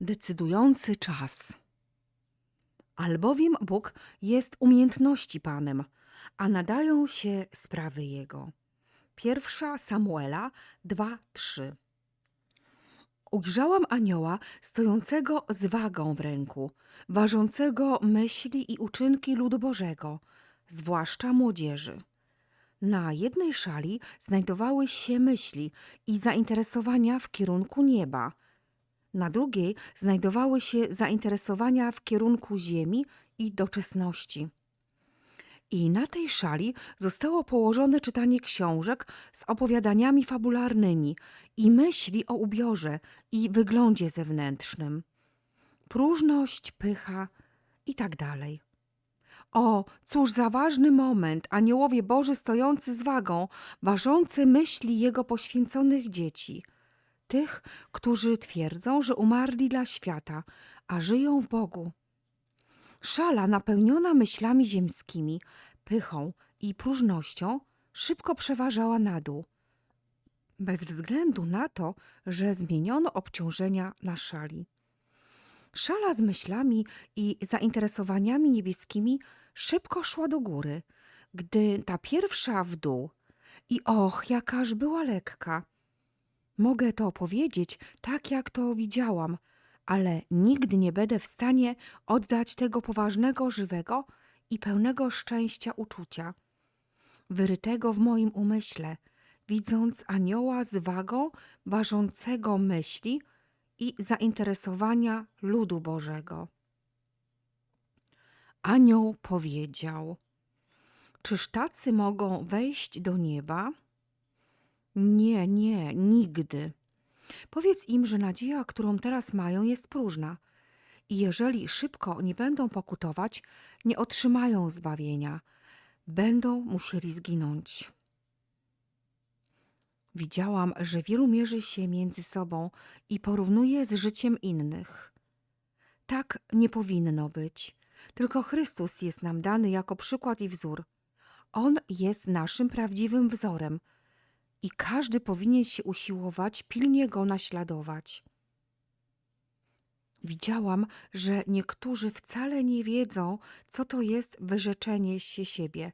Decydujący czas. Albowiem Bóg jest umiejętności Panem, a nadają się sprawy Jego. Pierwsza Samuela 2:3. Ujrzałam anioła stojącego z wagą w ręku, ważącego myśli i uczynki ludu Bożego, zwłaszcza młodzieży. Na jednej szali znajdowały się myśli i zainteresowania w kierunku nieba. Na drugiej znajdowały się zainteresowania w kierunku ziemi i doczesności. I na tej szali zostało położone czytanie książek z opowiadaniami fabularnymi i myśli o ubiorze i wyglądzie zewnętrznym. Próżność, pycha i tak dalej. O, cóż za ważny moment, aniołowie Boży stojący z wagą, ważący myśli Jego poświęconych dzieci, tych, którzy twierdzą, że umarli dla świata, a żyją w Bogu. Szala napełniona myślami ziemskimi, pychą i próżnością szybko przeważała na dół, bez względu na to, że zmieniono obciążenia na szali. Szala z myślami i zainteresowaniami niebieskimi szybko szła do góry, gdy ta pierwsza w dół. I och, jakaż była lekka. Mogę to opowiedzieć tak, jak to widziałam, ale nigdy nie będę w stanie oddać tego poważnego, żywego i pełnego szczęścia uczucia, wyrytego w moim umyśle, widząc anioła z wagą ważącego myśli i zainteresowania ludu Bożego. Anioł powiedział: Czyż tacy mogą wejść do nieba? Nie, nie, nigdy. Powiedz im, że nadzieja, którą teraz mają, jest próżna. I jeżeli szybko nie będą pokutować, nie otrzymają zbawienia. Będą musieli zginąć. Widziałam, że wielu mierzy się między sobą i porównuje z życiem innych. Tak nie powinno być. Tylko Chrystus jest nam dany jako przykład i wzór. On jest naszym prawdziwym wzorem i każdy powinien się usiłować pilnie go naśladować. Widziałam, że niektórzy wcale nie wiedzą, co to jest wyrzeczenie się siebie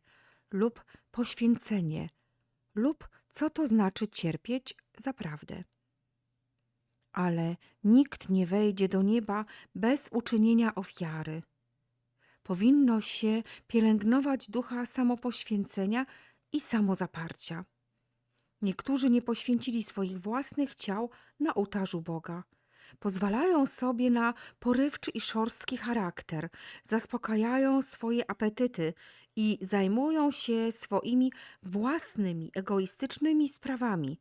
lub poświęcenie, lub co to znaczy cierpieć za prawdę. Ale nikt nie wejdzie do nieba bez uczynienia ofiary. Powinno się pielęgnować ducha samopoświęcenia i samozaparcia. Niektórzy nie poświęcili swoich własnych ciał na ołtarzu Boga. Pozwalają sobie na porywczy i szorstki charakter, zaspokajają swoje apetyty i zajmują się swoimi własnymi egoistycznymi sprawami,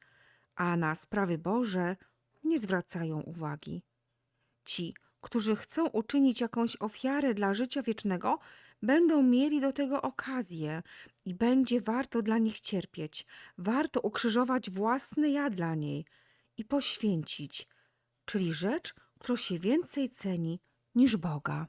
a na sprawy Boże nie zwracają uwagi. Ci, którzy chcą uczynić jakąś ofiarę dla życia wiecznego, będą mieli do tego okazję i będzie warto dla nich cierpieć, warto ukrzyżować własne ja dla niej i poświęcić, czyli rzecz, którą się więcej ceni niż Boga.